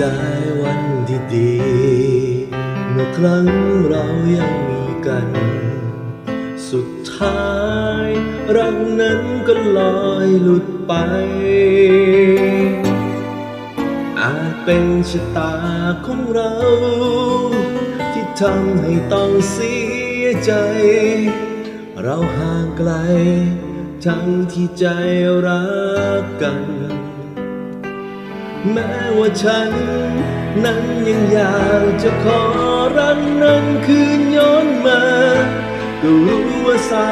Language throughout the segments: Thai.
สิดายวันที่ดี เมื่อครั้งเรายังมีกัน สุดท้ายรักนั้นก็ลอยหลุดไป อาจเป็นชะตาของเรา ที่ทำให้ต้องเสียใจ เราห่างไกล ทั้งที่ใจรักกัน แม้ว่าฉัน นั้นยังอยากจะขอรักนั้นคืนย้อนมาก็รู้ว่าสา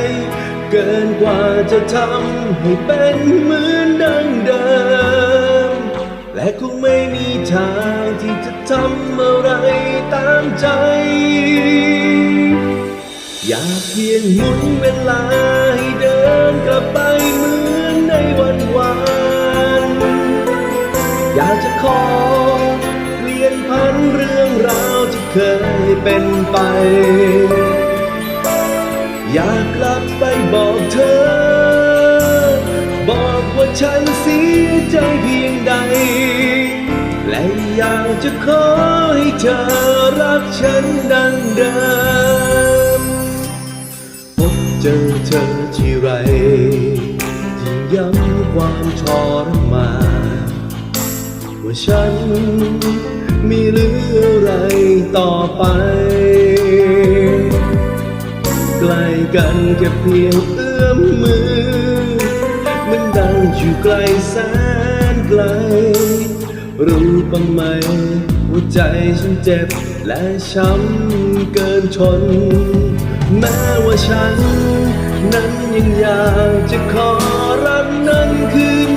ย เกินกว่าจะทำให้เป็นเหมือนดังเดิม และคงไม่มีทางที่จะทำอะไรตามใจ อยากเพียงหมุนเวลาให้เดินกลับไป เคยเป็นไป อยากกลับไปบอกเธอ บอกว่าฉันเสียใจเพียงใด และอยากจะขอให้เธอรักฉันดังเดิมพบเจอเธอที่ไรยิ่งย้ำความทรมาน ว่าฉันมีเหลืออะไรต่อไป ใกล้กันแค่เพียงเอื้อมมือ มันดังอยู่ไกลแสนไกล รู้บ้างไหมว่าใจฉันเจ็บและช้ำเกินทนแม้ว่าฉัน นั้นยังอยากจะขอรักนั้นคืน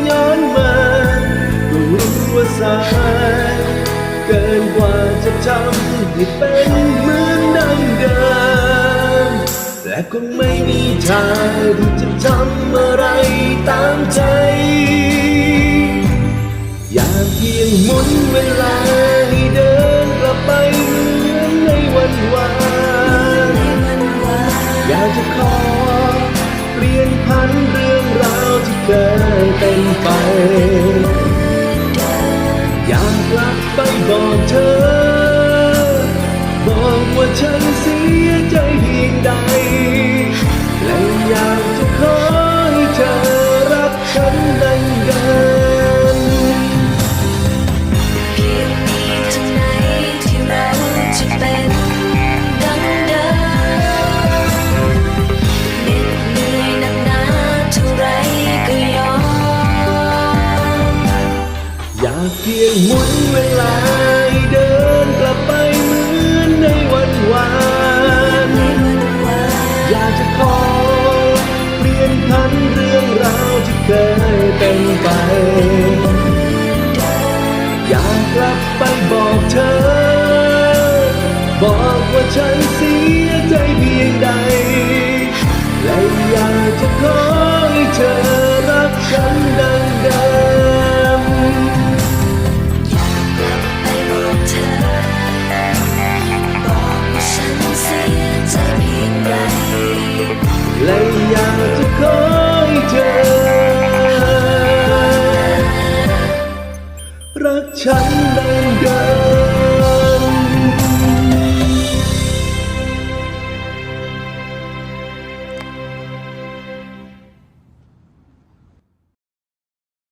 สาย เกินกว่าจะทำให้เป็นเหมือนดังเดิมและคงไม่มีทางที่จะทำอะไรตามใจ อยากเพียงหมุนเวลาให้เดินกลับไปเหมือนในวันวานอยากจะขอเปลี่ยนพันเรื่องราวที่เคยเป็นไป บอกเธอ บอกว่าฉันเสียใจเพียงใดากเพียงหมุนเวลาให้เดินกลับไปเหมือนในวันวานอยากจะขอเปลี่ยนพันเรื่องราวที่เคยเป็นไป อยากกลับไปบอกเธอ บอกว่าฉันเสียใจเพียงใดและอยากจะขอ 家